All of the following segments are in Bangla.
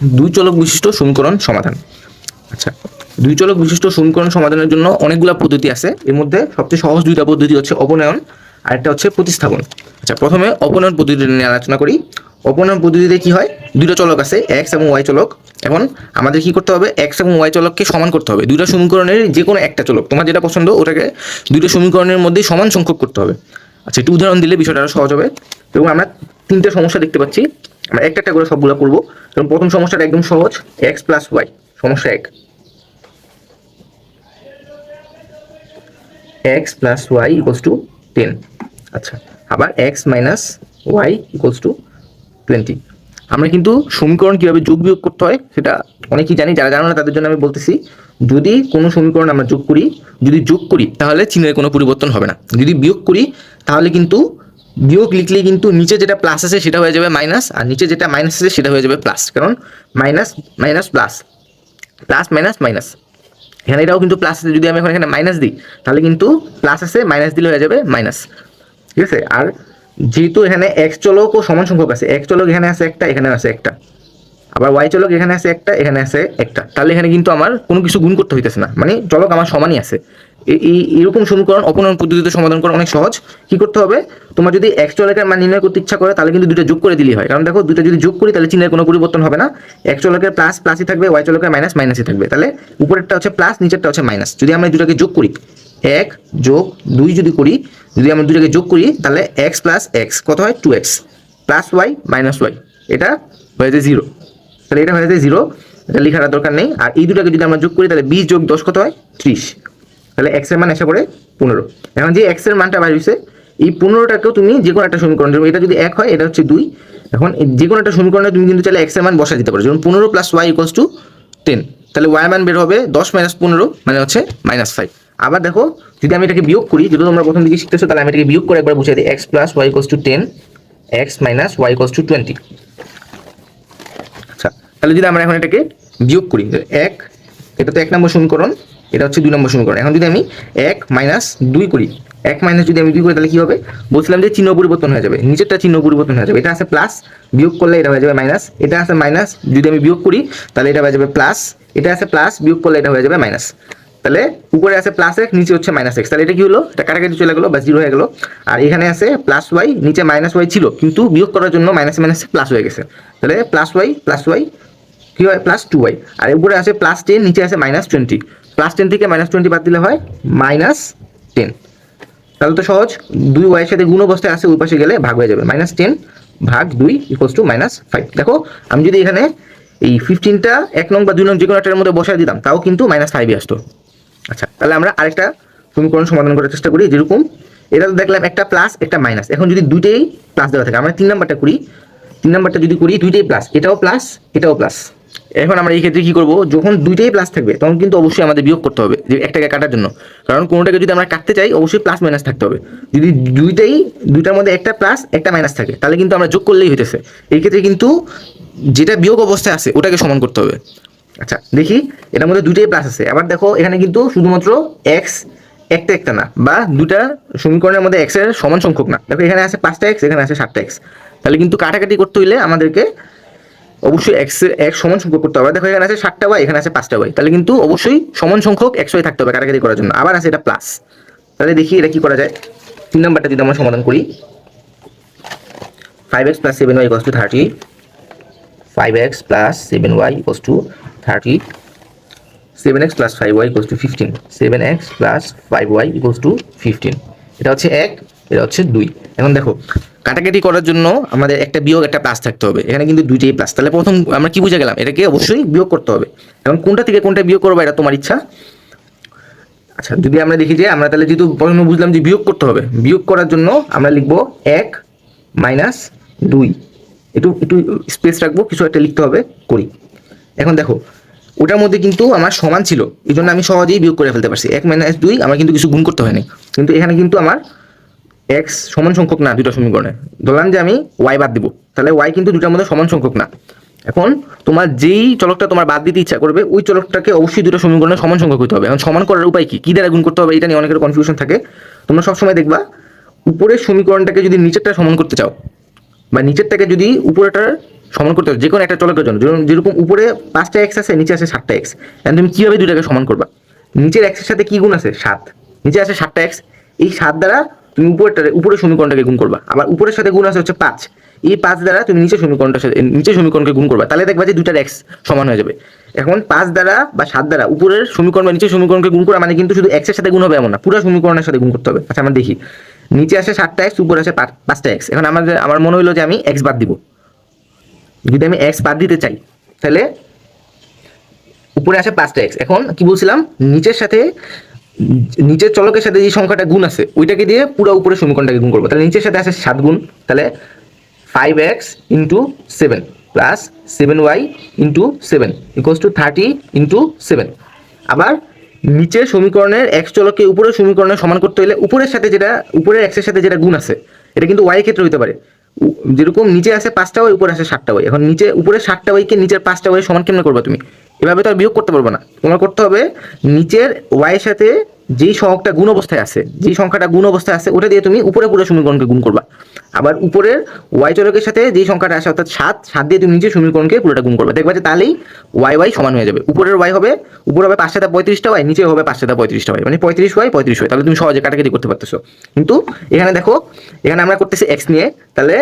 দুই চলক বিশিষ্ট সমীকরণ সমাধান। আচ্ছা দুই চলক বিশিষ্ট সমীকরণ সমাধানের জন্য অনেকগুলা পদ্ধতি আছে। এর মধ্যে সবচেয়ে সহজ দুইটা পদ্ধতি হচ্ছে অপনয়ন আর একটা হচ্ছে প্রতিস্থাপন। আচ্ছা প্রথমে অপনয়ন পদ্ধতি নিয়ে আলোচনা করি। অপনয়ন পদ্ধতিতে কি হয়? দুটো চলক আছে এক্স এবং ওয়াই চলক। এখন আমাদের কি করতে হবে? এক্স এবং ওয়াই চলককে সমান করতে হবে। দুইটা সমীকরণের যে কোনো একটা চলক, তোমার যেটা পছন্দ ওটাকে দুইটা সমীকরণের মধ্যেই সমান সংখ্যক করতে হবে। আচ্ছা একটু উদাহরণ দিলে বিষয়টা আরও সহজ হবে। এবং আমরা তিনটে সমস্যা দেখতে পাচ্ছি। আমরা একটা একটা করে সবগুলো করব। এবং প্রথম সমস্যাটা একদম সহজ এক্স প্লাস ওয়াই সমস্যা এক। X plus Y equals to ten আচ্ছা আবার X minus Y equals to twenty আমরা কিন্তু সমীকরণ কীভাবে যোগ বিয়োগ করতে হয়, সেটা অনেকেই জানি, যারা জানো না, তাদের জন্য আমি বলতেছি, যদি কোনো সমীকরণ আমরা যোগ করি, যদি যোগ করি, তাহলে চিহ্নের কোনো পরিবর্তন হবে না। যদি বিয়োগ করি, তাহলে কিন্তু বিয়োগ লিখলে কিন্তু নিচে যেটা প্লাস আছে সেটা হয়ে যাবে মাইনাস আর নিচে যেটা মাইনাস আছে সেটা হয়ে যাবে প্লাস কারণ minus minus plus plus minus minus এখানে এটাও কিন্তু প্লাস আছে, যদি আমি এখন এখানে মাইনাস দিই, তাহলে কিন্তু প্লাস আছে মাইনাস দিলে হয়ে যাবে মাইনাস ঠিক আছে? আর যেহেতু এখানে এক্স চলক ও সমান সংখ্যক আছে এক্স চলক এখানে আছে একটা, এখানে আছে একটা। আবার ওয়াই চলক এখানে আছে একটা, এখানে আছে একটা। তাহলে এখানে কিন্তু আমার কোনো কিছু গুণ করতে হইতেছে না। মানে চলক আমার সমানই আছে। এরকম সমীকরণ অপনয়ন পদ্ধতিতে সমাধান করা অনেক সহজ। কি করতে হবে? তোমার যদি এক চলকের মান নির্ণয় করতে ইচ্ছা করে, তাহলে কিন্তু দুটো যোগ করে দিলেই হয়। কারণ দেখো দুটো যদি যোগ করি, তাহলে চিহ্নের কোনো পরিবর্তন হবে না। এক চলকের প্লাস প্লাসই থাকবে ওয়াই চলকের মাইনাস মাইনাসই থাকবে। তাহলে উপরেরটা হচ্ছে প্লাস নিচেরটা হচ্ছে মাইনাস যদি আমরা দুটাকে যোগ করি, এক যোগ দুই যদি করি, যদি আমরা দুটাকে যোগ করি, তাহলে এক্স প্লাস এক্স কত হয়? Two X plus Y minus Y এটা হয়ে যায় জিরো তাহলে এটা হয়ে যায় জিরো এটা লেখার দরকার নেই। আর এই দুটাকে যদি আমরা যোগ করি, তাহলে বিশ যোগ দশ কত হয়? ত্রিশ। তাহলে এক্সের মান এসে পড়ে পনেরো। এখন যে এক্সের মানটা হয়েছে এই পনেরোটাকেও তুমি যে কোনো একটা সমীকরণ এটা যদি এক হয়, এটা হচ্ছে দুই। এখন যে কোনো একটা সমীকরণে তুমি কিন্তু চাইলে এক্সের মান বসা দিতে পারো। যেমন পনেরো plus Y equals to ten তাহলে ওয়াই মান বের হবে দশ মাইনাস পনেরো মানে হচ্ছে মাইনাস ফাইভ আবার দেখো, যদি আমি এটাকে বিয়োগ করি যদি তোমরা প্রথম দিকে শিখতেছো, তাহলে আমি এটাকে বিয়োগ করে একবার বুঝিয়ে দিই। X plus Y equals to ten X minus Y equals to twenty আচ্ছা তাহলে যদি আমরা এখন এটাকে বিয়োগ করি এক, এটা তো এক নম্বর সমীকরণ। এটা হচ্ছে দুই নম্বর সমীকরণ। এখন যদি আমি এক মাইনাস দুই করি, এক মাইনাস যদি আমি দুই করি, তাহলে কি হবে? বলছিলাম যে চিহ্ন পরিবর্তন হয়ে যাবে, নিচেরটা চিহ্ন পরিবর্তন হয়ে যাবে। এটা আছে প্লাস বিয়োগ করলে এটা হয়ে যাবে মাইনাস এটা আছে মাইনাস যদি আমি বিয়োগ করি, তাহলে এটা হয়ে যাবে প্লাস এটা আছে প্লাস বিয়োগ করলে এটা হয়ে যাবে মাইনাস তাহলে উপরে আছে প্লাস এক্স নিচে হচ্ছে মাইনাস এক্স তাহলে এটা কি হলো? এটা কাটাকাটি চলে গেলো বা জিরো হয়ে গেলো। আর এখানে আছে প্লাস ওয়াই নিচে মাইনাস ওয়াই ছিল, কিন্তু বিয়োগ করার জন্য মাইনাস মাইনাসে প্লাস হয়ে গেছে। তাহলে প্লাস ওয়াই প্লাস ওয়াই কি হয়? প্লাস টু ওয়াই আর উপরে আছে প্লাস টেন নিচে আছে মাইনাস টোয়েন্টি প্লাস টেন থেকে মাইনাস টোয়েন্টি বাদ দিলে হয় মাইনাস টেন তাহলে তো সহজ। দুই ওয়াইয়ের সাথে গুণ অবস্থায় আছে ওই পাশে গেলে ভাগ হয়ে যাবে। মাইনাস টেন ভাগ দুই ইকুয়ালস টু মাইনাস ফাইভ দেখো, আমি যদি এখানে এই ফিফটিনটা এক নং বা দুই নং যে কোনো একটার মধ্যে বসায় দিতাম, তাও কিন্তু মাইনাস ফাইভই আসতো। আচ্ছা তাহলে আমরা আরেকটা সমীকরণ সমাধান করার চেষ্টা করি, যেরকম এটা তো দেখলাম একটা প্লাস একটা মাইনাস এখন যদি দুইটাই প্লাস দেওয়া থাকে, আমরা তিন নাম্বারটা করি। তিন নাম্বারটা যদি করি, দুইটাই প্লাস এটাও প্লাস এটাও প্লাস এখন আমরা এই ক্ষেত্রে কি করব? যখন দুইটাই প্লাস থাকবে, তখন কিন্তু অবশ্যই আমাদের বিয়োগ করতে হবে যে একটাকে কাটার জন্য। কারণ কোনোটাকে যদি আমরা কাটতে চাই, অবশ্যই প্লাস মাইনাস থাকতে হবে। যদি দুইটাই, দুইটার মধ্যে একটা প্লাস একটা মাইনাস থাকে, তাহলে কিন্তু আমরা যোগ করলেই হইতেছে। এই ক্ষেত্রে কিন্তু যেটা বিয়োগ অবস্থায় আছে, ওটাকে সমান করতে হবে। আচ্ছা দেখি, এটার মধ্যে দুইটাই প্লাস আছে। আবার দেখো, এখানে কিন্তু শুধুমাত্র এক্স একটা একটা না, বা দুটা সমীকরণের মধ্যে এক্সের সমান সংখ্যক না। দেখো, এখানে আছে পাঁচটা এক্স এখানে আছে সাতটা এক্স তাহলে কিন্তু কাটাকাটি করতে হইলে আমাদেরকে অবশ্যই এক্স এক সমান সংখ্যক করতে হবে। দেখো, এখানে আছে সাতটা ওয়াই এখানে আছে পাঁচটা ওয়াই তাহলে কিন্তু অবশ্যই সমান সংখ্যক ওয়াই থাকতে হবে কাটাকাটি করার জন্য। আবার আছে এটা প্লাস তাহলে দেখি এটা কি করা যায়। তিন নাম্বারটা যদি আমরা সমাধান করি। Five X plus seven Y equals to thirty five X plus seven Y equals to thirty seven X plus five Y equals to fifteen seven X plus five Y equals to fifteen এটা হচ্ছে এক। এটা হচ্ছে দুই। এখন দেখো, কাটাকাটি করার জন্য আমাদের একটা বিয়োগ, একটা প্লাস থাকতে হবে। এখানে কিন্তু দুইটাই প্লাস তাহলে প্রথম আমরা কি বুঝে গেলাম? এটাকে অবশ্যই বিয়োগ করতে হবে। এখন কোনটা থেকে কোনটা বিয়োগ করব এটা তোমার ইচ্ছা। আচ্ছা যদি আমরা দেখি যে আমরা তাহলে যেহেতু প্রথমে বুঝলাম যে বিয়োগ করতে হবে, বিয়োগ করার জন্য আমরা লিখব এক মাইনাস দুই। একটু একটু স্পেস রাখব, কিছু একটা লিখতে হবে, করি। এখন দেখো, ওটার মধ্যে কিন্তু আমার সমান ছিল। এই জন্য আমি সহজেই বিয়োগ করে ফেলতে পারছি। এক মাইনাস দুই, আমার কিন্তু কিছু গুণ করতে হয়নি। কিন্তু এখানে কিন্তু আমার এক্স সমান সংখ্যক না দুটো সমীকরণে। ধরলাম যে আমি ওয়াই বাদ দিব। তাহলে ওয়াই কিন্তু দুটার মধ্যে সমান সংখ্যক না। এখন তোমার যেই চলকটা তোমার বাদ দিতে ইচ্ছা করবে, ওই চলকটাকে অবশ্যই দুটো সমীকরণে সমান সংখ্যক হতে হবে। এখন সমান করার উপায় কি? কী দ্বারা গুণ করতে হবে? এটা নিয়ে অনেকের কনফিউশন থাকে। তোমরা সবসময় দেখবা, উপরের সমীকরণটাকে যদি নিচেরটা সমান করতে চাও, বা নিচেরটাকে যদি উপরেটার সমান করতে হবে যে কোনো একটা চলকের জন্য, যেরকম- উপরে পাঁচটা এক্স আছে, নিচে আছে সাতটা এক্স এখন তুমি কীভাবে দুটাকে সমান করবা? নিচের এক্সের সাথে কী গুণ আছে? সাত। নিচে আছে সাতটা এক্স এই সাত দ্বারা তুমি উপরেরটা উপরের সমীকরণটাকে গুণ করবা। আবার উপরের সাথে গুণ আছে হচ্ছে পাঁচ। এই পাঁচ দ্বারা তুমি নিচের সমীকরণটার সাথে নিচের সমীকরণকে গুণ করবা। তাহলে দেখবা যে দুটার এক্স সমান হয়ে যাবে। এখন পাঁচ দ্বারা বা সাত দ্বারা উপরের সমীকরণ বা নিচের সমীকরণকে গুণ করা মানে কিন্তু শুধু এক্সের সাথে গুণ হবে এমন না, পুরো সমীকরণের সাথে গুণ করতে হবে। আচ্ছা আমরা দেখি। নিচে আসে সাতটা এক্স উপরে আসে পাঁচটা এক্স এখন আমাদের আমার মনে হলো যে আমি এক্স বাদ দিব। যদি আমি এক্স বাদ দিতে চাই, তাহলে উপরে আসে পাঁচটা এক্স এখন কি বলছিলাম? নিচের সাথে নিচের চলকের সাথে যে সংখ্যাটা গুণ আছে, ওইটাকে দিয়ে পুরো উপরে সমীকরণটাকে গুণ করব। তাহলে নিচের সাথে আসে সাত গুণ, তাহলে five X into seven plus seven Y into seven equals to thirty into seven আবার নিচের সমীকরণের এক্স চলককে উপরের সমীকরণে সমান করতে হলে উপরের সাথে যেটা, উপরের এক্সের সাথে যেটা গুণ আছে, এটা কিন্তু ওয়াই ক্ষেত্রে হতে পারে। যেরকম নিচে আছে পাঁচটা ওয়াই উপরে আছে সাতটা ওয়াই এখন নিচে উপরে সাতটা ওয়াইকে নিচের পাঁচটা ওয়াই সমান কেমনে করবে তুমি? এভাবে তো আর বিয়োগ করতে পারব না। তোমার করতে হবে নিচের ওয়াইয়ের সাথে যেই সংখ্যাটা গুণ অবস্থায় আছে, যেই সংখ্যাটা গুণ অবস্থায় আছে, ওটা দিয়ে তুমি উপরে পুরো সমীকরণকে গুণ করবা। আবার উপরের ওয়াই চলকের সাথে যেই সংখ্যাটা আছে, অর্থাৎ সাত সাত দিয়ে তুমি নিজের সমীকরণকে পুরোটা গুণ করবে। দেখবা যে তাহলেই ওয়াই ওয়াই সমান হয়ে যাবে। উপরের ওয়াই হবে, উপরে হবে পাঁচ সাথে পঁয়ত্রিশটা ওয়াই নিচে হবে পাঁচ সাথে পঁয়ত্রিশটা ওয়াই মানে পঁয়ত্রিশ ওয়াই পঁয়ত্রিশ ওয়াই তাহলে তুমি সহজে কাটাকাটি করতে পারতেছো। কিন্তু এখানে দেখো, এখানে আমরা করতেছি এক্স নিয়ে। তাহলে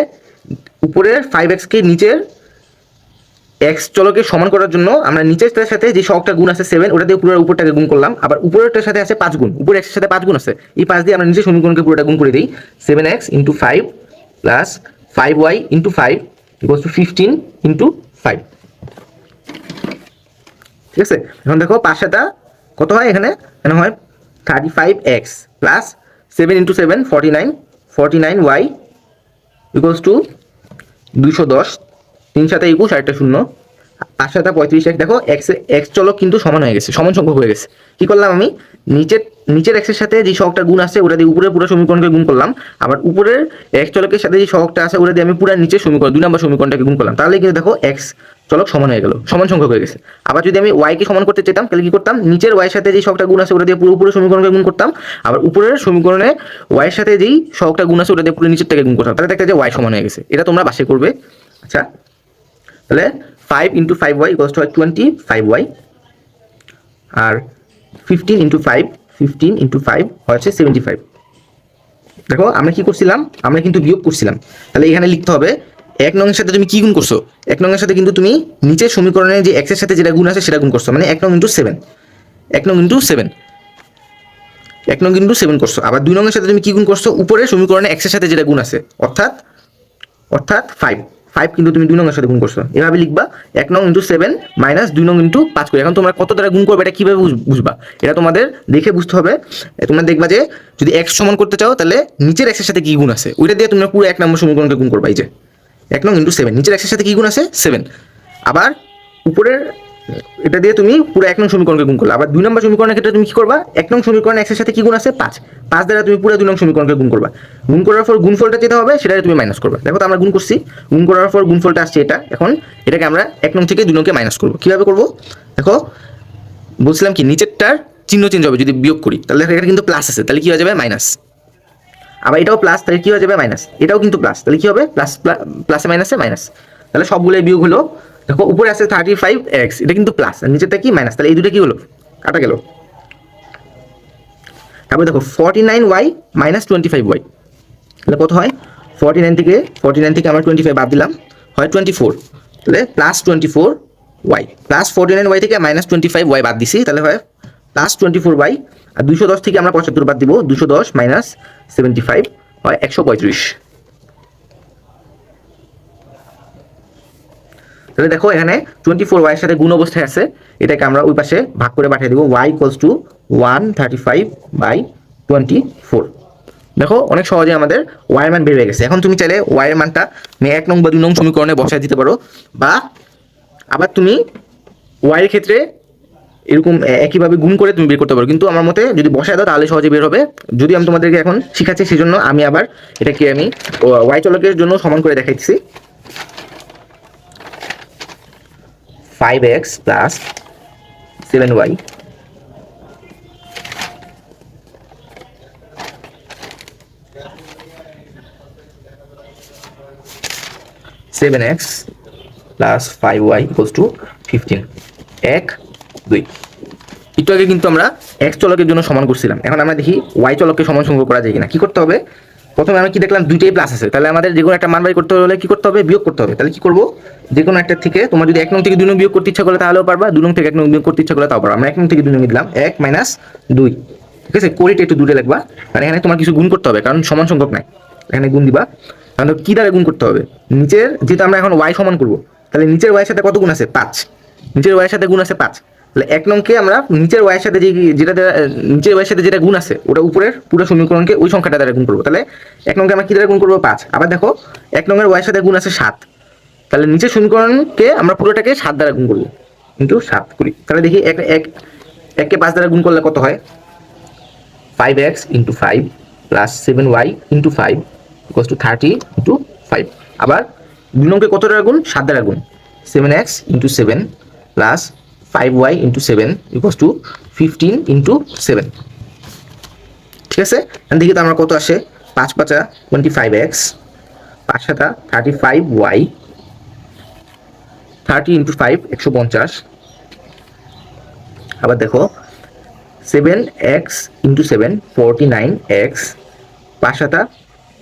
উপরের ফাইভ এক্সকে নিচের এক্স চলকে সমান করার জন্য আমরা নিচেরটার সাথে যে সহগটা গুণ আছে সেভেন ওটা দিয়ে পুরো উপরটাকে গুণ করলাম। আবার উপরেরটার সাথে আছে পাঁচ গুণ। উপরে এক্সের সাথে পাঁচ গুণ আছে। এই পাঁচ দিয়ে আমরা নিচের সমীকরণকে পুরোটা গুণ করে দিই। Seven X into five plus five Y into five equals to fifteen into five ঠিক আছে? এখন দেখো পাঁচশোটা কত হয় এখানে? এখানে হয় thirty five X plus seven into seven forty nine forty nine Y equals to দুইশো দশ। তিন সাথে একুশ, আরেকটা শূন্য। পাঁচ সাথে পঁয়ত্রিশ, এক দেখো এক্স এক্স চলক কিন্তু সমান হয়ে গেছে, সমান সংখ্যক হয়ে গেছে। কি করলাম আমি? নিচের নিচের এক্সের সাথে যে সহগটা গুণ আছে, ওটা দিয়ে উপরের পুরো সমীকরণকে গুণ করলাম। আবার উপরের এক্স চলকের সাথে যে সহগটা আছে, ওটা দিয়ে আমি পুরো নিচের সমীকরণ, দুই নম্বর সমীকরণটাকে গুণ করলাম। তাহলে কিন্তু দেখো এক্স চলক সমান হয়ে গেল, সমান সংখ্যক হয়ে গেছে। আবার যদি আমি ওয়াইকে সমান করতে চাইতাম, তাহলে কি করতাম? নিচের ওয়াইয়ের সাথে যে সহগটা গুণ আছে, ওটা দিয়ে পুরো উপরের সমীকরণকে গুণ করতাম। আবার উপরের সমীকরণে ওয়াইয়ের সাথে যেই সহগটা গুণ আছে, ওটা দিয়ে পুরো নিচের থেকে গুণ করতাম। তাহলে দেখতে যে ওয়াই সমান হয়ে গেছে। এটা তোমরা বাসে করবে। আচ্ছা তাহলে five into five Y equals to হয় টোয়েন্টি ফাইভ ওয়াই আর fifteen into five fifteen into five হচ্ছে সেভেন্টি ফাইভ দেখো, আমরা কি করছিলাম? আমরা কিন্তু বিয়োগ করছিলাম। তাহলে এখানে লিখতে হবে, এক নংয়ের সাথে তুমি কি গুণ করছ? এক নংয়ের সাথে কিন্তু তুমি নিচের সমীকরণে যে এক্সের সাথে যেটা গুণ আছে সেটা গুণ করছ মানে এক নং ইন্টু সেভেন এক নং ইন্টু সেভেন এক নং ইন্টু সেভেন করছ। আবার দুই নংয়ের সাথে তুমি কি গুণ করছ? উপরে সমীকরণে এক্সের সাথে যেটা গুণ আছে, অর্থাৎ অর্থাৎ ফাইভ ফাইভ কিন্তু তুমি দুই নং এর সাথে গুণ করছ। এভাবে লিখবা, এক নং ইন্টু সেভেন মাইনাস দুই নং ইন্টু পাঁচ করে। এখন তোমরা কত দ্বারা গুণ করবে এটা কীভাবে বুঝ- বুঝবা? এটা তোমাদের দেখে বুঝতে হবে। তোমরা দেখবা যে যদি এক্স সমান করতে চাও, তাহলে নিচের এক্সের সাথে কী গুণ আছে? ওইটা দিয়ে তোমরা পুরো এক নম্বর সমীকরণকে গুণ করবা, এই যে। এক নং ইন্টু সেভেন নিচের এক্সের সাথে কী গুণ আছে? সেভেন আবার উপরের এটা দিয়ে তুমি পুরো এক নং সমীকরণকে গুণ করলে। আবার দুই নম্বর সমীকরণের ক্ষেত্রে তুমি কি করবা? এক নং সমীকরণ এক্সের সাথে কি গুণ আছে? পাঁচ। পাঁচ দ্বারা তুমি পুরো দুই নং সমীকরণকে গুণ করবা। গুণ করার পর গুণফলটা যেটা হবে সেটা তুমি মাইনাস করবা। দেখো তো আমরা গুণ করছি। গুণ করার পর গুণফলটা আসছে এটা। এখন এটাকে আমরা এক নং থেকে দুই নংকে মাইনাস করব। কীভাবে করব? দেখো, বলছিলাম কি, নিচেরটার চিহ্ন চেঞ্জ হবে যদি বিয়োগ করি। তাহলে এটা কিন্তু প্লাস আছে। তাহলে কি হয়ে যাবে? মাইনাস আবার এটাও প্লাস তাহলে কি হয়ে যাবে? মাইনাস এটাও কিন্তু প্লাস তাহলে কি হবে? প্লাস প্লাসে মাইনাসে মাইনাস তাহলে সবগুলোই বিয়োগ হলো দেখো, উপরে আছে থার্টি ফাইভ এক্স এটা কিন্তু প্লাস আর নিচেরটা কি মাইনাস তাহলে এই দুটো কি হলো? কাটা গেল। তারপরে দেখো forty nine Y minus twenty five Y তাহলে কত হয়? ফর্টি নাইন থেকে ফর্টি নাইন থেকে আমরা টোয়েন্টি ফাইভ বাদ দিলাম, হয় টোয়েন্টি ফোর তাহলে plus twenty four Y plus forty nine Y থেকে মাইনাস টোয়েন্টি ফাইভ ওয়াই বাদ দিছি, তাহলে হয় প্লাস টোয়েন্টি ফোর ওয়াই আর দুশো দশ থেকে আমরা পঁচাত্তর বাদ দিব দুশো দশ মাইনাস সেভেন্টি ফাইভ হয় একশো পঁয়ত্রিশ। তাহলে দেখো এখানে টোয়েন্টি ফোর ওয়াইয়ের সাথে গুণ অবস্থায় আছে। এটাকে আমরা ওই পাশে ভাগ করে পাঠিয়ে দেবো। Y equals to one thirty five by twenty four দেখো, অনেক সহজে আমাদের ওয়াইয়ের মান বের হয়ে গেছে। এখন তুমি চাইলে ওয়াইয়ের মানটা এক নং বা দুই নং সমীকরণে বসায় দিতে পারো। বা আবার তুমি ওয়াইয়ের ক্ষেত্রে এরকম একইভাবে গুণ করে তুমি বের করতে পারো। কিন্তু আমার মতে যদি বসায় দাও, তাহলে সহজে বের হবে। যদি আমি তোমাদেরকে এখন শিখাচ্ছি, সেজন্য আমি আবার এটাকে আমি ওয়াই চলকের জন্য সমান করে দেখাইছি five X plus seven Y seven X plus five Y equals to fifteen এক দুই। একটু আগে কিন্তু আমরা এক্স চলকের জন্য সমান করছিলাম। এখন আমরা দেখি ওয়াই চলককে সমান সংগ্রহ করা যায় কিনা। কি করতে হবে? প্রথমে আমি কি দেখলাম দুইটাই প্লাস আছে। তাহলে আমাদের যে কোনো একটা মান বাই করতে হলে কি করতে হবে? বিয়োগ করতে হবে। তাহলে কি করব? যে কোনো একটা থেকে তোমার যদি এক নং থেকে দুই নং বিয়োগ করতে ইচ্ছা করে তাহলেও পারবা। দুই নং থেকে এক নং বিয়োগ করতে ইচ্ছা করে তাও পারবা। আমরা এক নং থেকে দুই নং দিলাম এক মাইনাস দুই। ঠিক আছে? কোরিটা একটু দূরে লিখবা। কারণ এখানে তোমার কিছু গুণ করতে হবে, কারণ সমান সংখ্যক নাই। এখানে গুণ দিবা। তাহলে কি দ্বারা গুণ করতে হবে? নিচের যেহেতু আমরা এখন ওয়াই সমান করব, তাহলে নিচের ওয়াইয়ের সাথে কত গুণ আছে? পাঁচ। নিচের ওয়াইয়ের সাথে গুণ আছে পাঁচ। তাহলে এক নংকে আমরা নিচের ওয়াইয়ের সাথে যে যেটা নিচের ওয়াইয়ের সাথে যেটা গুণ আছে, ওটা উপরের পুরো সমীকরণকে ওই সংখ্যাটা দ্বারা গুণ করব। তাহলে এক নংকে আমরা কি দ্বারা গুণ করব? পাঁচ। আবার দেখো, এক নংয়ের ওয়াইয়ের সাথে গুণ আছে সাত। তাহলে নিচের সমীকরণকে আমরা পুরোটাকে সাত দ্বারা গুণ করব। কিন্তু সাত করি। তাহলে দেখি এক এক এককে পাঁচ দ্বারা গুণ করলে কত হয়? Five X into five plus seven Y into five equals to thirty into five আবার দুই নংকে কত দ্বারা গুণ? সাত দ্বারা গুণ। Seven X into seven plus five Y into seven equals to fifteen into ঠিক আছে? দেখি তো আমরা কত আসে? পাঁচ পাঁচা টোয়েন্টি ফাইভ এক্স পাঁচ সাতা thirty five Y thirty into five একশো পঞ্চাশ। আবার দেখো seven X into seven forty nine X পাঁচ সাতা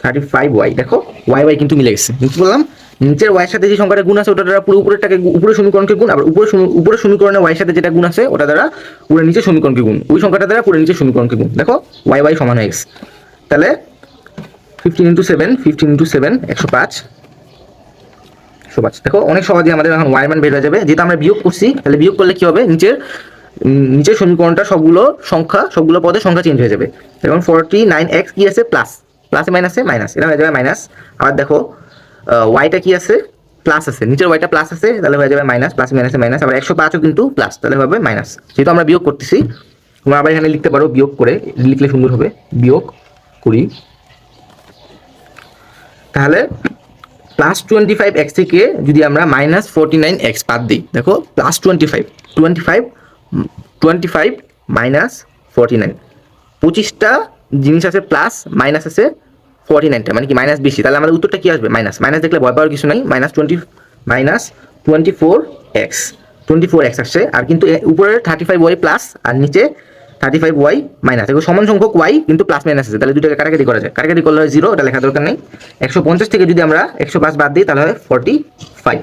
থার্টি ফাইভ ওয়াই দেখো ওয়াই ওয়াই কিন্তু মিলে গেছে। কিন্তু বললাম নিচের ওয়াইয়ের সাথে যে সংখ্যাটা গুণ আছে, ওটা দ্বারা পুরো উপরেরটাকে উপরের সমীকরণকে গুণ, আবার উপরে উপরের সমীকরণে ওয়াইয়ের সাথে যেটা গুণ আছে, ওটা দ্বারা পুরো নিচের সমীকরণকে গুণ। ওই সংখ্যাটা দ্বারা পুরো নিচের সমীকরণকে গুণ। দেখো ওয়াই ওয়াই সমান গেছে। তাহলে fifteen into seven fifteen into seven একশো পাঁচ। একশো পাঁচ। দেখো, অনেক সহজে আমাদের এখন ওয়াই মান বের হয়ে যাবে। যেহেতু আমরা বিয়োগ করছি, তাহলে বিয়োগ করলে কি হবে? নিচের নিচের সমীকরণটা সবগুলো সংখ্যা, সবগুলো পদে সংখ্যা চেঞ্জ হয়ে যাবে। এবং ফোরটি নাইন এক্স কি আছে? প্লাস প্লাসে মাইনাসে মাইনাস এটা হয়ে যাবে মাইনাস আবার দেখো ওয়াইটা কি আছে? প্লাস আছে। নিচের ওয়াইটা প্লাস আছে, তাহলে হয়ে যাবে মাইনাস প্লাস মাইনাসে মাইনাস আবার একশো পাঁচও কিন্তু প্লাস তাহলে হবে মাইনাস যেহেতু আমরা বিয়োগ করতেছি, তোমরা আবার এখানে লিখতে পারো বিয়োগ করে, লিখলে সুন্দর হবে। বিয়োগ করি। তাহলে প্লাস টোয়েন্টি ফাইভ এক্স থেকে যদি আমরা মাইনাস ফোরটি নাইন এক্স বাদ দিই, দেখো plus twenty five twenty five twenty five minus forty nine পঁচিশটা জিনিস আছে প্লাস মাইনাস আছে ফোরটি নাইনটা মানে কি মাইনাস বেশি। তাহলে আমাদের উত্তরটা কি আসবে? মাইনাস মাইনাস দেখলে ভয় পাওয়ার কিছু নাই। Minus twenty minus twenty four X twenty four X আসছে। আর কিন্তু এ- উপরে থার্টি ফাইভ ওয়াই প্লাস আর নিচে থার্টি ফাইভ ওয়াই মাইনাস এগুলো সমান সংখ্যক ওয়াই কিন্তু প্লাস মাইনাস আছে। তাহলে দুটোকে কাটাকাটি করা যায় কাটাকাটি করলে হয় জিরো এটা লেখা দরকার নেই। একশো পঞ্চাশ থেকে যদি আমরা একশো পাঁচ বাদ দিই, তাহলে হয় ফর্টি ফাইভ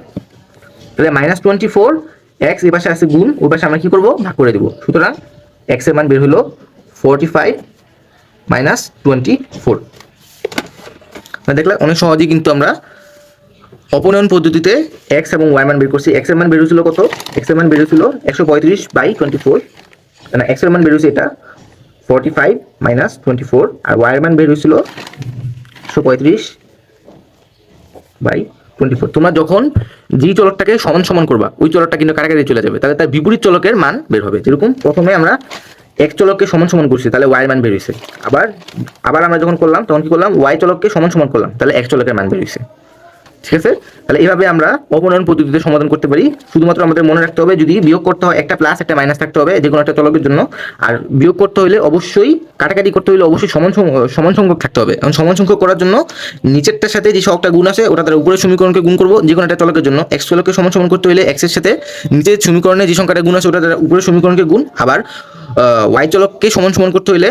তাহলে মাইনাস টোয়েন্টি ফোর এক্স এই পাশে আছে গুণ, ওই পাশে আমরা কী করব? ভাগ করে দেবো। সুতরাং এক্সের মান বের হলো forty five minus twenty four দেখলে অনেক সহজেই কিন্তু আমরা অপনয়ন পদ্ধতিতে এক্স এবং ওয়াই মান বের করছি। এক্সের মান বের হয়েছিল কত? এক্সের মান বের হয়েছিল একশো পঁয়ত্রিশ বাই টোয়েন্টি ফোর মানে এক্সের মান বের হয়েছে এটা forty five minus twenty four আর ওয়াই এর মান বের হয়েছিল একশো পঁয়ত্রিশ বাই টোয়েন্টি ফোর তোমরা যখন যেই চলকটাকে সমান সমান করবা, ওই চলকটা কিন্তু কারাকারি চলে যাবে। তাহলে তার বিপরীত চলকের মান বের হবে। যেরকম প্রথমে আমরা এক চলককে সমান সমান করছি, তাহলে ওয়াই মান বেরিয়েছে আবার আবার আমরা যখন করলাম, তখন কি করলাম? ওয়াই চলককে সমান সমান করলাম, তাহলে এক চলকের মান বের হয়েছে ঠিক আছে? তাহলে এইভাবে আমরা অপনয়ন পদ্ধতিতে সমাধান করতে পারি। শুধুমাত্র আমাদের মনে রাখতে হবে, যদি বিয়োগ করতে হয়, একটা প্লাস একটা মাইনাস থাকতে হবে যে কোনো একটা চলকের জন্য। আর বিয়োগ করতে হলে অবশ্যই, কাটাকাটি করতে হলে অবশ্যই সমান সমান সংখ্যক থাকতে হবে। এবং সমান সংখ্যক করার জন্য নিচেরটার সাথে যে সবটা গুণ আছে, ওটা তার উপরের সমীকরণকে গুণ করব যে কোনো একটা চলকের জন্য। এক্স চলককে সমান সমান করতে হলে এক্সের সাথে নিচের সমীকরণে যে সংখ্যাটা গুণ আছে, ওটা তার উপরের সমীকরণকে গুণ। আবার ওয়াই চলককে সমান সমান করতে হলে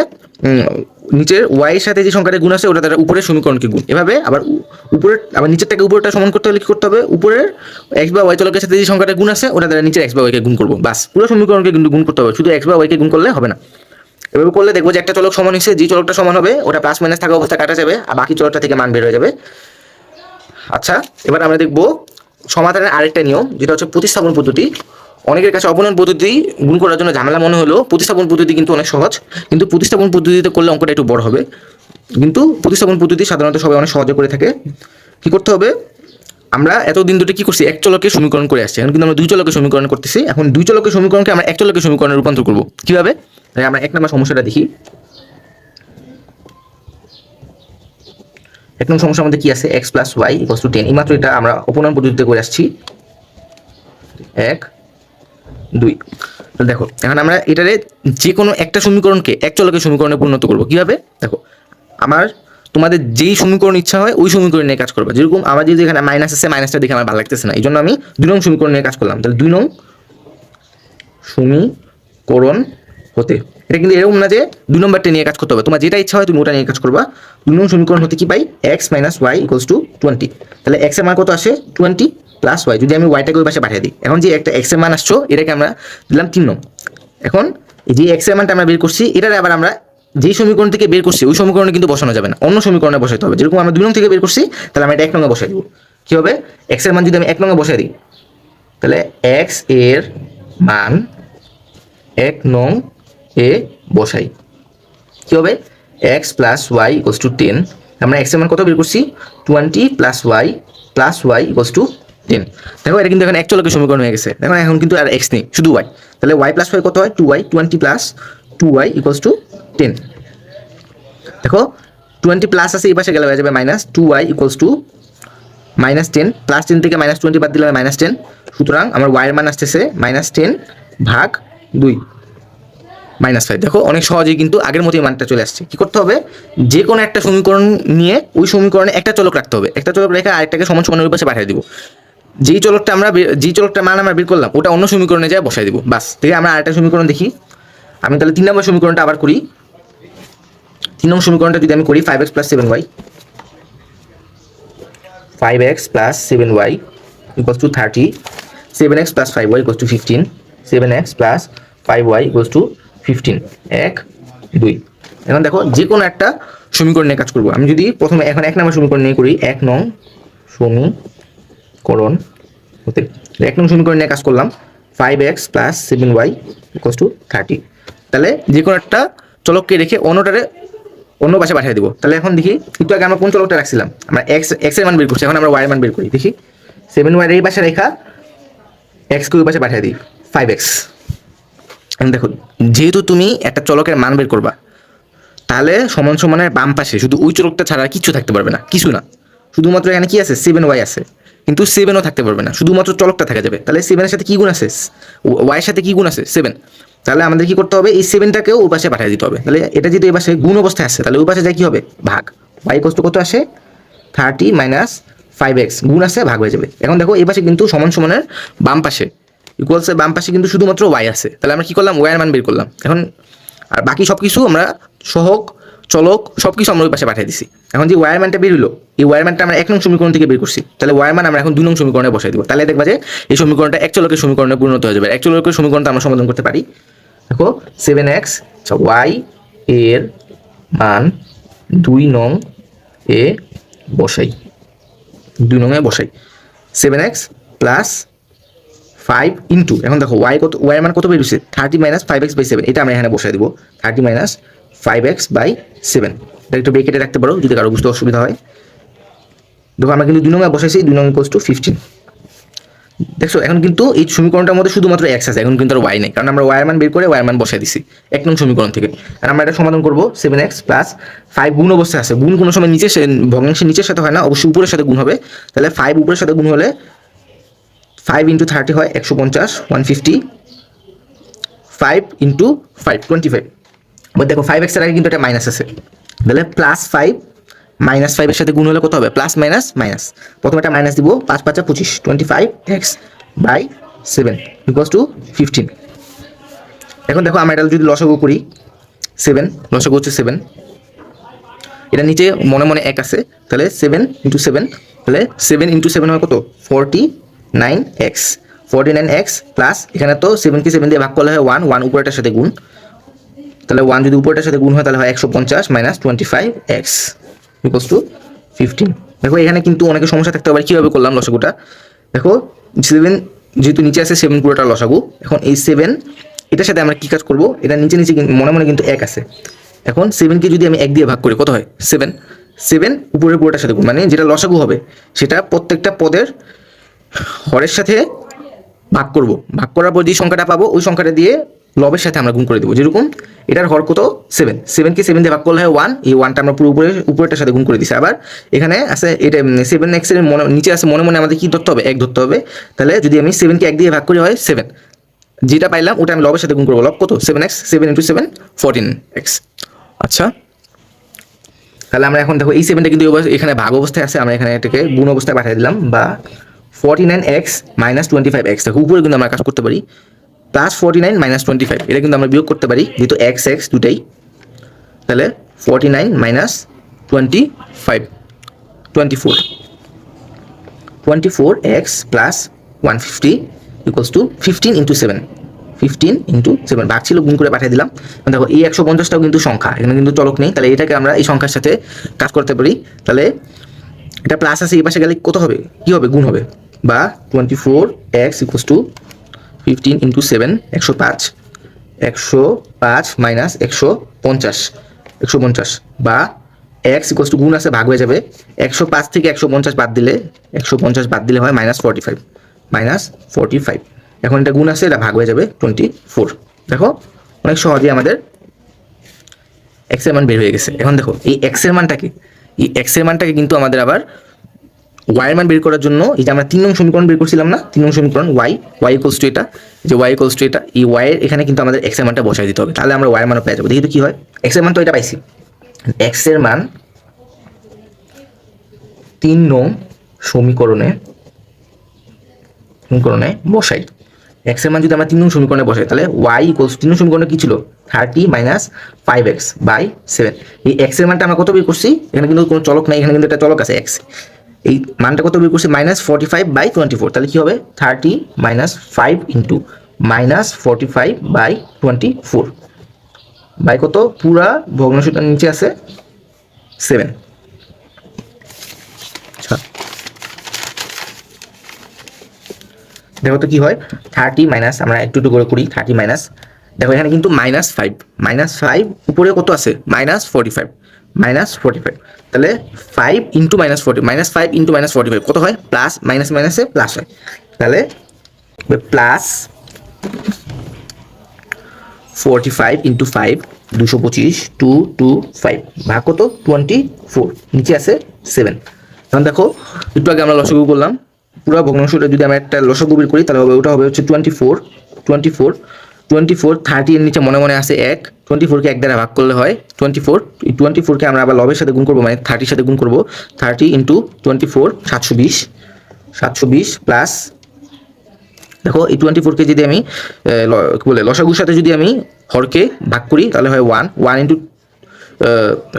নিচের ওয়াই এর সাথে যে সংখ্যাটা গুণ আছে ওটা তার উপরের সমীকরণকে গুণ। এভাবে আবার উপরের, আবার নিচেরটাকে উপরেরটা সমান করতে হলে কি করতে হবে? উপরের এক্স বা ওয়াই চলকের সাথে যে সংখ্যাটা গুণ আছে, ওটা দ্বারা নিচের এক্স বা ওয়াইকে গুণ করব। বাস পুরো সমীকরণকে কিন্তু গুণ করতে হবে। শুধু এক্স বা ওয়াইকে গুণ করলে হবে না। এভাবে করলে দেখব যে একটা চলক সমান হয়েছে, যে চলকটা সমান হবে, ওটা প্লাস মাইনাস থাকা অবস্থা কাটা যাবে, আর বাকি চলকটা থেকে মান বের হয়ে যাবে। আচ্ছা এবার আমরা দেখব সমাধানের আরেকটা নিয়ম, যেটা হচ্ছে প্রতিস্থাপন পদ্ধতি। অনেকের কাছে অপনয়ন পদ্ধতি গুণ করার জন্য ঝামেলা মনে হলো প্রতিস্থাপন পদ্ধতি কিন্তু অনেক সহজ। কিন্তু প্রতিস্থাপন পদ্ধতিতে করলে অঙ্কটা একটু বড় হবে। কিন্তু প্রতিস্থাপন পদ্ধতি সাধারণত সবাই অনেক সহজে করে থাকে। কি করতে হবে? আমরা এতদিন ধরে কী করছি? এক চলকের সমীকরণ করে আসছি। এখন কিন্তু আমরা দুই চলকের সমীকরণ করতেছি। এখন দুই চলকের সমীকরণকে আমরা এক চলকের সমীকরণে রূপান্তর করব। কীভাবে? তাই আমরা এক নম্বর সমস্যাটা দেখি। এক নম্বর সমস্যার মধ্যে কী আছে? X plus Y equals to ten এইমাত্র এটা আমরা অপনয়ন পদ্ধতিতে করে আসছি। এক দুই। দেখো, এখন আমরা এটারে যে কোনো একটা সমীকরণকে এক চলকের সমীকরণে পরিণত করব। কীভাবে? দেখো, আমার, তোমাদের যেই সমীকরণ ইচ্ছা হয়, ওই সমীকরণ নিয়ে কাজ করবে। যেরকম আমার যদি এখানে মাইনাস আছে মাইনাসটা দেখে আমার ভালো লাগতেছে না। এই জন্য আমি দুই নং সমীকরণ নিয়ে কাজ করলাম। তাহলে দুই নং সমীকরণ হতে, এটা কিন্তু এরকম না যে দুই নম্বরটা নিয়ে কাজ করতে হবে। তোমার যেটা ইচ্ছা হয়, তুমি ওটা নিয়ে কাজ করবা। দুই নং সমীকরণ হতে কি পাই? X minus Y equals to twenty তাহলে এক্সের মান কত আসে? টোয়েন্টি প্লাস ওয়াই যদি আমি ওয়াইটাকে ওই পাশে পাঠিয়ে দিই। এখন যে একটা এক্সের মান আসছো, এটাকে আমরা দিলাম তিন নং। এখন যে এক্সের মানটা আমরা বের করছি, এটার আবার আমরা যেই সমীকরণ থেকে বের করছি, ওই সমীকরণে কিন্তু বসানো যাবে না। অন্য সমীকরণে বসাতে হবে। যেরকম আমরা দুই নং থেকে বের করছি, তাহলে আমরা এটা এক নঙ্গে বসাই দিব। কী হবে? এক্সের মান যদি আমি এক নঙ্গে বসাই দিই, তাহলে এক্সের মান এক নং এ বসাই। কী হবে? X plus Y equals to ten আমরা এক্সের মান কত বের করছি? Twenty plus Y plus Y equals to ten দেখো, এটা কিন্তু এখন এক চলকের সমীকরণ হয়ে গেছে। দেখো, এখন কিন্তু আর এক্স নেই, শুধু ওয়াই তাহলে ওয়াই প্লাস ওয়াই কত হয়? Two Y twenty plus two Y equals to ten দেখো টোয়েন্টি প্লাস আছে, এই পাশে গেলে হয়ে যাবে minus two Y equals to minus ten plus ten থেকে মাইনাস টোয়েন্টি বাদ দিলে মাইনাস টেন সুতরাং আমার ওয়াইয়ের মান আসতেছে মাইনাস টেন ভাগ দুই। মাইনাস ফাইভ দেখো, অনেক সহজেই কিন্তু আগের মতোই মানটা চলে আসছে। কি করতে হবে? যে কোনো একটা সমীকরণ নিয়ে ওই সমীকরণে একটা চলক রাখতে হবে। একটা চলক রেখে আরেকটাকে সমান সমানের পাশে পাঠিয়ে দিব। যেই চলকটা আমরা যেই চলকটা মান আমরা বের করলাম, ওটা অন্য সমীকরণে যায় বসাই দেবো। বাস থেকে আমরা আরেকটা সমীকরণ দেখি। আমি তাহলে তিন নম্বর সমীকরণটা আবার করি। তিন নম্বর সমীকরণটা যদি আমি করি five X plus seven Y five X plus seven Y equals to thirty seven X plus five Y equals to fifteen seven X plus five Y equals to fifteen এক, দুই। এখন দেখো যে কোনো একটা সমীকরণ নিয়ে কাজ করব। আমি যদি প্রথমে এখন এক নম্বর সমীকরণ নিয়ে করি, এক নং সমীকরণ। হতে এক নং সমীকরণ নিয়ে কাজ করলাম। Five X plus seven Y equals to thirty তাহলে যে কোনো একটা চলককে রেখে অন্যটারে অন্য পাশে পাঠিয়ে দিব। তাহলে এখন দেখি, একটু আগে আমরা কোন চলকটা রাখছিলাম? আমরা এক্স এক্সের মান বের করছি, এখন আমরা ওয়াই এর মান বের করি। দেখি সেভেন ওয়াই এই পাশে রেখা এক্স কে ওই পাশে পাঠিয়ে দিই ফাইভ এক্স এখন দেখো যেহেতু তুমি একটা চলকের মান বের করবা, তাহলে সমান সমানের বাম পাশে শুধু ওই চলকটা ছাড়া কিছু থাকতে পারবে না, কিছু না। শুধুমাত্র এখানে কি আছে? সেভেন ওয়াই আছে। কিন্তু সেভেনও থাকতে পারবে না। শুধুমাত্র চলকটা থাকা যাবে। তাহলে সেভেনের সাথে কী গুণ আছে? ওয়াইয়ের সাথে কী গুণ আছে? সেভেন তাহলে আমাদের কি করতে হবে? এই সেভেনটাকেও ওই পাশে পাঠিয়ে দিতে হবে। তাহলে এটা যদি এই পাশে গুণ অবস্থায় আসে তাহলে ওই পাশে যায় কী হবে? ভাগ। ওয়াই কষ্ট কত আসে? থার্টি মাইনাস ফাইভ এক্স গুণ আসে ভাগ হয়ে যাবে। এখন দেখো, এই পাশে কিন্তু সমান সমানের বাম পাশে। ইকুয়ালসের বাম পাশে কিন্তু শুধুমাত্র ওয়াই আছে। তাহলে আমরা কী করলাম? ওয়াইয়ের মান বের করলাম। এখন আর বাকি সব কিছু আমরা সহক চলক সব কিছু আমরা ওই পাশে পাঠিয়ে দিছি। এখন যে ওয়ারম্যানটা মানটা বের হলো এই ওয়ার মানটা আমরা এক নং সমীকরণ থেকে বের করছি। তাহলে ওয়ার মান আমরা এখন দুই নং সমীকরণে বসাই দিব। তাহলে দেখবা যে এই সমীকরণটা এক চলকের সমীকরণে পরিণত হয়ে যাবে। এক চলকের সমীকরণটা আমরা সমাধান করতে পারি। দেখো সেভেন এক্স ওয়াই এর মান দুই নং এ বসাই। দুই নং এ বসাই। Seven X plus five into এখন দেখো ওয়াই কত ওয়াই মান কত বেরিয়েছে thirty minus five X by seven এটা আমরা এখানে বসাই দিব। Thirty minus five X by seven এটা একটু ব্রেকেটে রাখতে পারো, যদি কারও বুঝতে অসুবিধা হয়। দেখো, আমরা কিন্তু দুই নং বসাইছি, দুই নং ইকোয়াস টু ফিফটিন দেখছ, এখন কিন্তু এই সমীকরণটার মধ্যে শুধুমাত্র এক্স আছে, এখন কিন্তু আর ওয়াই নেই, কারণ আমরা ওয়াই মান বের করে ওয়াই মান বসাই দিছি, এক নং সমীকরণ থেকে। আর আমরা এটা সমাধান করব সেভেন এক্স প্লাস ফাইভ গুণ অবস্থায় আছে। গুণ কোনো সময় নিচে ভগ্নাংশের নিচের সাথে হয় না, অবশ্যই উপরের সাথে গুণ হবে। তাহলে ফাইভ উপরের সাথে গুণ হলে ফাইভ ইন্টু থার্টি হয়, একশো পঞ্চাশ one fifty five into five twenty five দেখো ফাইভ এক্সের আগে কিন্তু এটা মাইনাস আছে। তাহলে প্লাস ফাইভ মাইনাস ফাইভের সাথে গুণ হলে কত হবে? প্লাস মাইনাস মাইনাস প্রথমে একটা মাইনাস দিব, পাঁচ, পাঁচা পঁচিশ twenty five X by seven equals to fifteen এখন দেখো আমরা এটা যদি লসাগু করি সেভেন লসাগু হচ্ছে সেভেন এটা নিচে মনে মনে এক আছে, তাহলে সেভেন ইন্টু সেভেন তাহলে সেভেন ইন্টু সেভেন হয় কত? Forty nine X forty nine X plus এখানে তো সেভেনকে সেভেন দিয়ে ভাগ করলে হয় ওয়ান ওয়ান উপরেটার সাথে গুণ। তাহলে ওয়ান যদি উপরেটার সাথে গুণ হয়, তাহলে হয় একশো পঞ্চাশ minus twenty five X equals to fifteen দেখো, এখানে কিন্তু অনেকে সমস্যা থাকতে পারে, কীভাবে করলাম লসাগুটা? দেখো সেভেন যেহেতু নিচে আছে সেভেন পুরোটা লসাগু। এখন এই সেভেন এটার সাথে আমরা কী কাজ করব? এটা নিচে নিচে মনে মনে কিন্তু এক আছে। এখন সেভেনকে যদি আমি এক দিয়ে ভাগ করি, কত হয়? সেভেন সেভেন উপরের পুরোটার সাথে মানে যেটা লসাগু হবে, সেটা প্রত্যেকটা পদের হরের সাথে ভাগ করব। ভাগ করার পর যে সংখ্যাটা পাবো, ওই সংখ্যাটা দিয়ে লবের সাথে আমরা গুণ করে দেবো। যেরকম এটার হর কত? সেভেন সেভেনকে সেভেন দিয়ে ভাগ করলে হয় ওয়ান এই ওয়ানটা আমরা পুরো উপরে উপরেটার সাথে গুণ করে দিছি। আবার এখানে আছে এটা সেভেন এক্সের মনে নিচে আছে মনে মনে আমাদের কি ধরতে হবে? এক ধরতে হবে। তাহলে যদি আমি সেভেনকে এক দিয়ে ভাগ করি হয় সেভেন যেটা পাইলাম ওটা আমি লবের সাথে গুণ করব। লব কত? Seven X seven into seven fourteen X আচ্ছা। তাহলে আমরা এখন দেখো, এই সেভেনটা কিন্তু এখানে ভাগ অবস্থায় আছে। আমরা এখানে এটাকে গুণ অবস্থায় পাঠিয়ে দিলাম বা forty nine X minus twenty five X দেখো, উপরে কিন্তু আমরা কাজ করতে পারি। Plus forty nine minus twenty five এটা কিন্তু আমরা বিয়োগ করতে পারি, যেহেতু এক্স এক্স দুটাই তাহলে forty nine minus twenty five twenty four twenty four X plus one fifty equals to fifteen into seven fifteen into seven ভাগ ছিল গুণ করে পাঠিয়ে দিলাম। দেখো, এই একশো পঞ্চাশটাও কিন্তু সংখ্যা, এখানে কিন্তু চলক নেই, তাহলে এটাকে আমরা এই সংখ্যার সাথে কাজ করতে পারি। তাহলে এটা প্লাস আছে, এই পাশে গেলে কত হবে? কী হবে? গুণ হবে। বা twenty four X equals to fifteen into seven একশো পাঁচ। একশো পাঁচ মাইনাস একশো পঞ্চাশ। একশো পঞ্চাশ বা এক্স ইকোয়াস টু গুণ আছে, ভাগ হয়ে যাবে। একশো পাঁচ থেকে একশো পঞ্চাশ বাদ দিলে, একশো পঞ্চাশ বাদ দিলে হয় minus forty five minus forty five এখন এটা গুণ আছে, এটা ভাগ হয়ে যাবে টোয়েন্টি ফোর দেখো, অনেক সহজেই আমাদের এক্সের মান বের হয়ে গেছে। এখন দেখো, এই এক্সের মানটাকে এই এক্সের মানটাকে কিন্তু আমাদের আবার ওয়াই মান বের করার জন্য, এই যে আমরা তিন নং সমীকরণ বের করছিলাম না? তিন নং সমীকরণ ওয়াই ওয়াই ইকোয়ালস টু এটা, যে ওয়াই ইকোয়ালস টু এটা, এই ওয়াই এখানে কিন্তু আমাদের এক্সের মানটা বসাই দিতে হবে। তাহলে আমরা ওয়াই এর মানও পেয়ে যাব। দেখি তো কি হয়। এক্সের মান তো এটা পাইছি। এক্সের মান তিন নং সমীকরণে সমীকরণে বসাই। এক্সের মান যদি আমরা তিন নং সমীকরণে বসাই, তাহলে ওয়াই ইকোয়ালস তিন নং সমীকরণে কি ছিল? Thirty minus five X by seven এই এক্সের মানটা আমরা কত বের করছি? এখানে কিন্তু কোনো চলক নাই, এখানে কিন্তু একটা চলক আছে এক্স এই মানটা কত বের করছি? Minus forty five by twenty four তাহলে কী হবে? Thirty minus five into minus forty five by twenty four by কত? পুরা ভগ্নাংশটার নিচে আছে সেভেন আচ্ছা। দেখো তো কি হয়? থার্টি মাইনাস আমরা একটু একটু করে করি থার্টি মাইনাস দেখো এখানে কিন্তু মাইনাস ফাইভ মাইনাস ফাইভ উপরে কত আছে? Minus forty five minus forty five তাহলে five into minus forty minus five into minus forty five কত হয়? প্লাস মাইনাস মাইনাসে প্লাস হয়। তাহলে plus forty five into five দুশো পঁচিশ টু টু ফাইভ ভাগ কত? টোয়েন্টি ফোর নিচে আছে সেভেন এখন দেখো, একটু আগে আমরা লসগু করলাম। পুরো ভগ্নাংশটা যদি আমরা একটা লসগু বের করি, তাহলে হবে, ওটা হবে হচ্ছে twenty four twenty four twenty four thirty এর নিচে মনে মনে আছে এক টোয়েন্টি ফোরকে এক দ্বারা ভাগ করলে হয় টোয়েন্টি ফোর টোয়েন্টি ফোরকে আমরা আবার লবের সাথে গুণ করব মানে থার্টির সাথে গুণ করব থার্টি ইন্টু টোয়েন্টি ফোর সাতশো বিশ সাতশো বিশ প্লাস দেখো এই টোয়েন্টি ফোরকে যদি আমি কি বলে, লসাগুর সাথে যদি আমি হরকে ভাগ করি, তাহলে হয় ওয়ান ওয়ান ইন্টু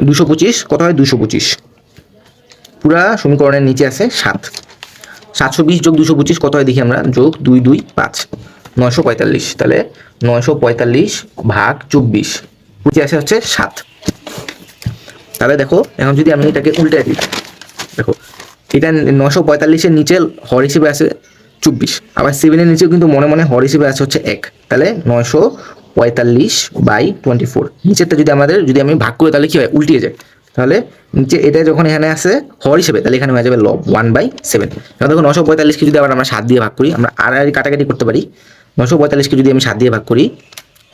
দুশো পঁচিশ, কত হয়? দুশো পঁচিশ। পুরা সমীকরণের নিচে আছে সাত। সাতশো বিশ যোগ দুশো পঁচিশ, কত হয় দেখি আমরা? যোগ দুই দুই, পাঁচ। নয়শো পঁয়তাল্লিশ, তাহলে নয়শো পঁয়তাল্লিশ ভাগ চব্বিশ নিচে আছে হচ্ছে সাত। তাহলে দেখো, এখন যদি আমি এটাকে উল্টে দিই, দেখো, এটা নশো পঁয়তাল্লিশের নিচে হর হিসেবে আছে চব্বিশ, আবার সেভেনের নিচেও কিন্তু মনে মনে হর হিসেবে আছে হচ্ছে এক, তাহলে নয়শো পঁয়তাল্লিশ বাই টোয়েন্টি ফোর নিচেরটা যদি আমাদের, যদি আমি ভাগ করি, তাহলে কি হয়? উল্টিয়ে যায়। তাহলে নিচে এটা যখন এখানে আসে হর হিসেবে, তাহলে এখানে হয়ে যাবে লব ওয়ান বাই সেভেন দেখো নশো পঁয়তাল্লিশকে যদি আবার আমরা সাত দিয়ে ভাগ করি, আমরা আর কাটাকাটি করতে পারি নশো পঁয়তাল্লিশকে যদি আমি সাত দিয়ে ভাগ করি,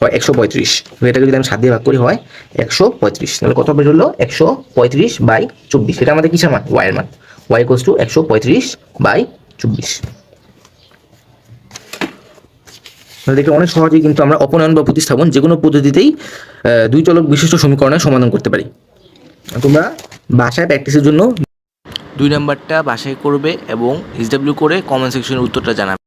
হয় একশো পঁয়ত্রিশ। এটাকে যদি আমি সাত দিয়ে ভাগ করি, হয় একশো পঁয়ত্রিশ। তাহলে কত বের হলো? একশো পঁয়ত্রিশ বাই চব্বিশ। এটা আমাদের কিসের মান? ওয়াইয়ের মান। ওয়াই কোস টু একশো পঁয়ত্রিশ বাই চব্বিশ। দেখে অনেক সহজেই কিন্তু আমরা অপনয়ন বা প্রতিস্থাপন যে কোনো পদ্ধতিতেই দুই চলক বিশিষ্ট সমীকরণের সমাধান করতে পারি। তোমরা বাসায় প্র্যাকটিসের জন্য দুই নাম্বারটা বাসায় করবে এবং এসডাব্লিউ করে কমেন্ট সেকশনের উত্তরটা জানাবে।